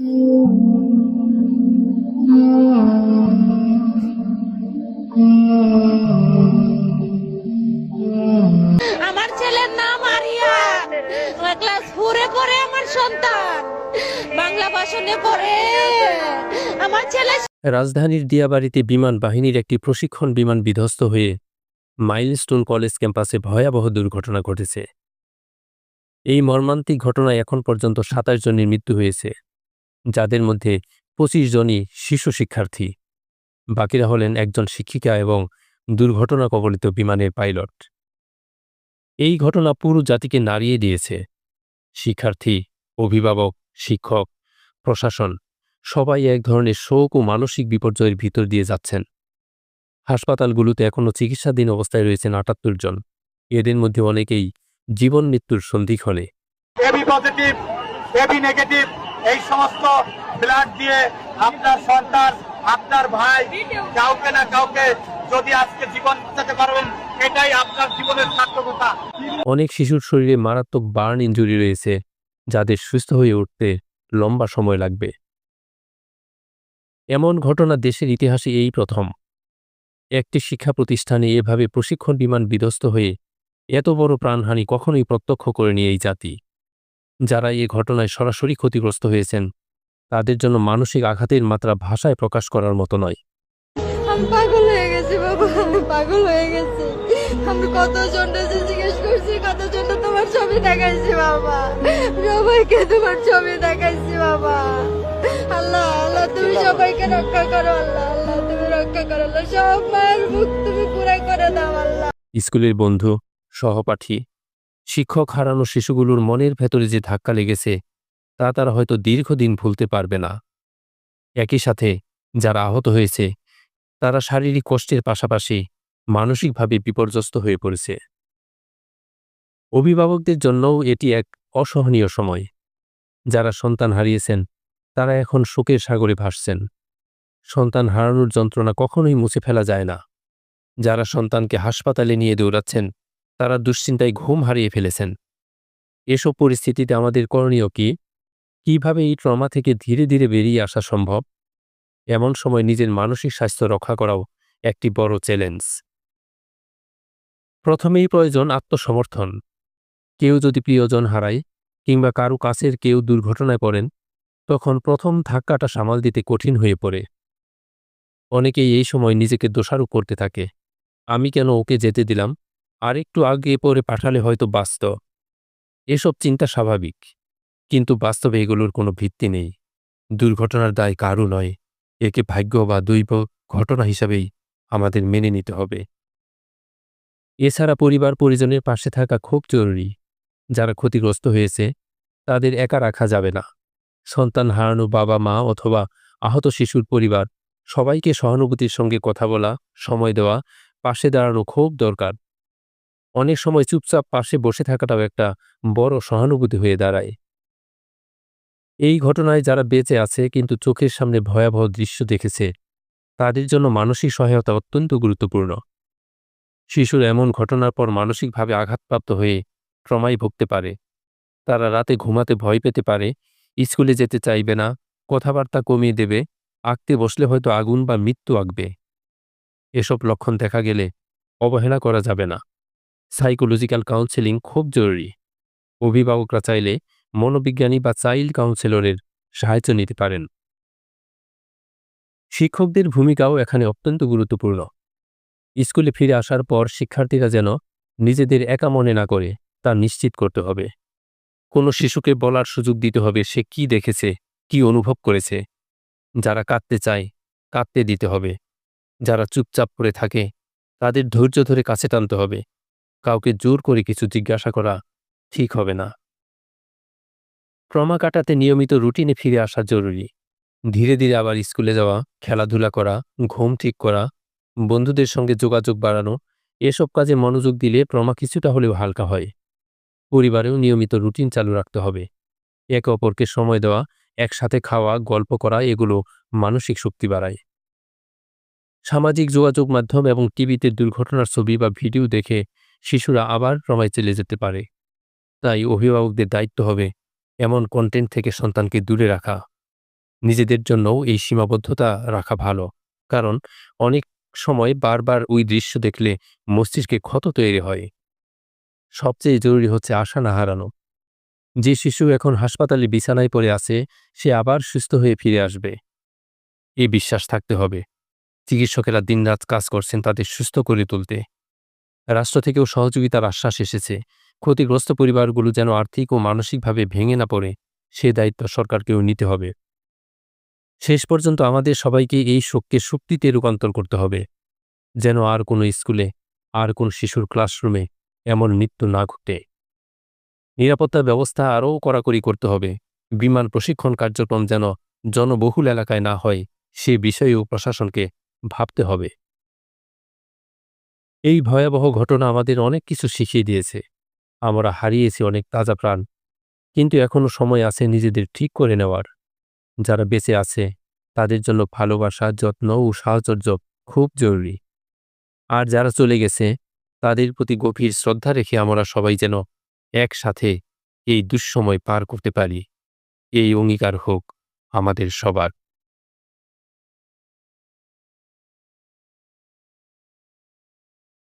আমার ছেলের নাম ক্লাস ফোরে আমার সন্তান। বাংলা ভাষণে আমার ছেলে রাজধানীর দিয়াবাড়িতে বিমান বাহিনীর একটি প্রশিক্ষণ বিমান বিধ্বস্ত হয়ে মাইলস্টোন কলেজ ক্যাম্পাসে ভয়াবহ দুর্ঘটনা ঘটেছে। এই মর্মান্তিক ঘটনায় এখন পর্যন্ত সাতাশ জনের মৃত্যু হয়েছে। যাদের মধ্যে পঁচিশ জনই শিশু শিক্ষার্থী। বাকিরা হলেন একজন শিক্ষিকা এবং দুর্ঘটনা কবলিত বিমানের পাইলট। এই ঘটনা পুরো জাতিকে নাড়িয়ে দিয়েছে। শিক্ষার্থী, অভিভাবক, শিক্ষক, প্রশাসন সবাই এক ধরনের শোক ও মানসিক বিপর্যয়ের ভিতর দিয়ে যাচ্ছেন। হাসপাতালগুলোতে এখনও চিকিৎসাধীন অবস্থায় রয়েছেন আটাত্তর জন। এদের মধ্যে অনেকেই জীবন মৃত্যুর সন্ধিক্ষণে এবি পজিটিভ এবি নেগেটিভ এই সমস্ত ব্লাড দিয়ে আপনার সন্তান, আপনার ভাই, কাউকে না কাউকে যদি আজকে জীবন বাঁচাতে পারবেন, এটাই আপনার জীবনের সার্থকতা। অনেক শিশুর শরীরে মারাত্মক বার্ন ইনজুরি রয়েছে, যাদের সুস্থ হয়ে উঠতে লম্বা সময় লাগবে। এমন ঘটনা দেশের ইতিহাসে এই প্রথম। একটি শিক্ষা প্রতিষ্ঠানে এভাবে প্রশিক্ষণ বিমান বিধ্বস্ত হয়ে এত বড় প্রাণহানি কখনোই প্রত্যক্ষ করেনি এই জাতি। যারা এ ঘটনায় সরাসরি ক্ষতিগ্রস্ত হয়েছেন তাদের জন্য মানসিক আঘাতের মাত্রা ভাষায় প্রকাশ করার মতো নয়। আমি পাগল হয়ে গেছি বাবা আমি পাগল হয়ে গেছি। আমি কত জনটা জিজ্ঞেস করছি কত জনটা তোমার ছবি দেখাইছি বাবা? সবাইকে তোমার ছবি দেখাইছি বাবা। আল্লাহ আল্লাহ তুমি সবাইকে রক্ষা করো আল্লাহ আল্লাহ তুমি রক্ষা করো আল্লাহ। সব মায়ের মুখ তুমি পুরাই করে দাও আল্লাহ। স্কুলের বন্ধু সহপাঠী শিক্ষক হারানো শিশুগুলোর মনের ভেতরে যে ধাক্কা লেগেছে, তা তারা হয়তো দীর্ঘদিন ভুলতে পারবে না। একই সাথে যারা আহত হয়েছে, তারা শারীরিক কষ্টের পাশাপাশি মানসিকভাবে বিপর্যস্ত হয়ে পড়েছে। অভিভাবকদের জন্যও এটি এক অসহনীয় সময়। যারা সন্তান হারিয়েছেন, তারা এখন শোকের সাগরে ভাসছেন। সন্তান হারানোর যন্ত্রণা কখনোই মুছে ফেলা যায় না। যারা সন্তানকে হাসপাতালে নিয়ে দৌড়াচ্ছেন তারা দুশ্চিন্তায় ঘুম হারিয়ে ফেলেছেন। এসব পরিস্থিতিতে আমাদের করণীয় কি? কীভাবে এই ট্রমা থেকে ধীরে ধীরে বেরিয়ে আসা সম্ভব? এমন সময় নিজের মানসিক স্বাস্থ্য রক্ষা করাও একটি বড় চ্যালেঞ্জ। প্রথমেই প্রয়োজন আত্মসমর্থন। কেউ যদি প্রিয়জন হারায় কিংবা কারও কাছের কেউ দুর্ঘটনায় পড়েন, তখন প্রথম ধাক্কাটা সামাল দিতে কঠিন হয়ে পড়ে। অনেকেই এই সময় নিজেকে দোষারোপ করতে থাকে। আমি কেন ওকে যেতে দিলাম? আর একটু আগে পরে পাঠালে হয়তো বাঁচত। এসব চিন্তা স্বাভাবিক। কিন্তু বাস্তবে এগুলোর কোনো ভিত্তি নেই। দুর্ঘটনার দায় কারও নয়। একে ভাগ্য বা দৈব ঘটনা হিসাবেই আমাদের মেনে নিতে হবে। এছাড়া পরিবার পরিজনের পাশে থাকা খুব জরুরি। যারা ক্ষতিগ্রস্ত হয়েছে, তাদের একা রাখা যাবে না। সন্তান হারানো বাবা, মা অথবা আহত শিশুর পরিবার সবাইকে সহানুভূতির সঙ্গে কথা বলা, সময় দেওয়া, পাশে দাঁড়ানো খুব দরকার। অনেক সময় চুপচাপ পাশে বসে থাকাটাও একটা বড় সহানুভূতি হয়ে দাঁড়ায়। এই ঘটনায় যারা বেঁচে আছে কিন্তু চোখের সামনে ভয়াবহ দৃশ্য দেখেছে, তাদের জন্য মানসিক সহায়তা অত্যন্ত গুরুত্বপূর্ণ। শিশুর এমন ঘটনার পর মানসিকভাবে আঘাতপ্রাপ্ত হয়ে ট্রমায় ভুগতে পারে। তারা রাতে ঘুমাতে ভয় পেতে পারে, স্কুলে যেতে চাইবে না, কথাবার্তা কমিয়ে দেবে, আঁকতে বসলে হয়তো আগুন বা মৃত্যু আঁকবে। এসব লক্ষণ দেখা গেলে অবহেলা করা যাবে না। সাইকোলজিক্যাল কাউন্সেলিং খুব জরুরি। অভিভাবকরা চাইলে মনোবিজ্ঞানী বা চাইল্ড কাউন্সেলরের সাহায্য নিতে পারেন। শিক্ষকদের ভূমিকাও এখানে অত্যন্ত গুরুত্বপূর্ণ। স্কুলে ফিরে আসার পর শিক্ষার্থীরা যেন নিজেদের একা মনে না করে, তা নিশ্চিত করতে হবে। কোনো শিশুকে বলার সুযোগ দিতে হবে সে কি দেখেছে, কি অনুভব করেছে। যারা কাঁদতে চায়, কাঁদতে দিতে হবে। যারা চুপচাপ করে থাকে, তাদের ধৈর্য ধরে কাছে টানতে হবে। কাউকে জোর করে কিছু জিজ্ঞাসা করা ঠিক হবে না। ট্রমা কাটাতে নিয়মিত রুটিনে ফিরে আসা জরুরি। ধীরে ধীরে আবার স্কুলে যাওয়া, খেলাধুলা করা, ঘুম ঠিক করা, বন্ধুদের সঙ্গে যোগাযোগ বাড়ানো, এসব কাজে মনোযোগ দিলে ট্রমা কিছুটা হলেও হালকা হয়। পরিবারেও নিয়মিত রুটিন চালু রাখতে হবে। একে অপরকে সময় দেওয়া, একসাথে খাওয়া, গল্প করা, এগুলো মানসিক শক্তি বাড়ায়। সামাজিক যোগাযোগ মাধ্যম এবং টিভিতে দুর্ঘটনার ছবি বা ভিডিও দেখে শিশুরা আবার ট্রমায় চলে যেতে পারে। তাই অভিভাবকদের দায়িত্ব হবে এমন কন্টেন্ট থেকে সন্তানকে দূরে রাখা। নিজেদের জন্যও এই সীমাবদ্ধতা রাখা ভালো। কারণ অনেক সময় বারবার ওই দৃশ্য দেখলে মস্তিষ্কে ক্ষত তৈরি হয়। সবচেয়ে জরুরি হচ্ছে আশা না হারানো। যে শিশু এখন হাসপাতালে বিছানায় পড়ে আছে, সে আবার সুস্থ হয়ে ফিরে আসবে। এই বিশ্বাস থাকতে হবে। চিকিৎসকেরা দিনরাত কাজ করছেন তাদের সুস্থ করে তুলতে। রাষ্ট্র থেকেও সহযোগিতার আশ্বাস এসেছে। ক্ষতিগ্রস্ত পরিবারগুলো যেন আর্থিক ও মানসিকভাবে ভেঙে না পড়ে, সে দায়িত্ব সরকারকেও নিতে হবে। শেষ পর্যন্ত আমাদের সবাইকে এই শোককে শক্তিতে রূপান্তর করতে হবে। যেন আর কোনো স্কুলে, আর কোনো শিশুর ক্লাসরুমে এমন মৃত্যু না ঘটে। নিরাপত্তা ব্যবস্থা আরও কড়াকড়ি করতে হবে। বিমান প্রশিক্ষণ কার্যক্রম যেন জনবহুল এলাকায় না হয়, সে বিষয়েও প্রশাসনকে ভাবতে হবে। এই ভয়াবহ ঘটনা আমাদের অনেক কিছু শিখিয়ে দিয়েছে। আমরা হারিয়েছি অনেক তাজা প্রাণ। কিন্তু এখনও সময় আছে নিজেদের ঠিক করে নেওয়ার। যারা বেঁচে আছে, তাদের জন্য ভালোবাসা, যত্ন ও সাহচর্য খুব জরুরি। আর যারা চলে গেছে, তাদের প্রতি গভীর শ্রদ্ধা রেখে আমরা সবাই যেন একসাথে এই দুঃসময় পার করতে পারি। এই অঙ্গীকার হোক আমাদের সবার।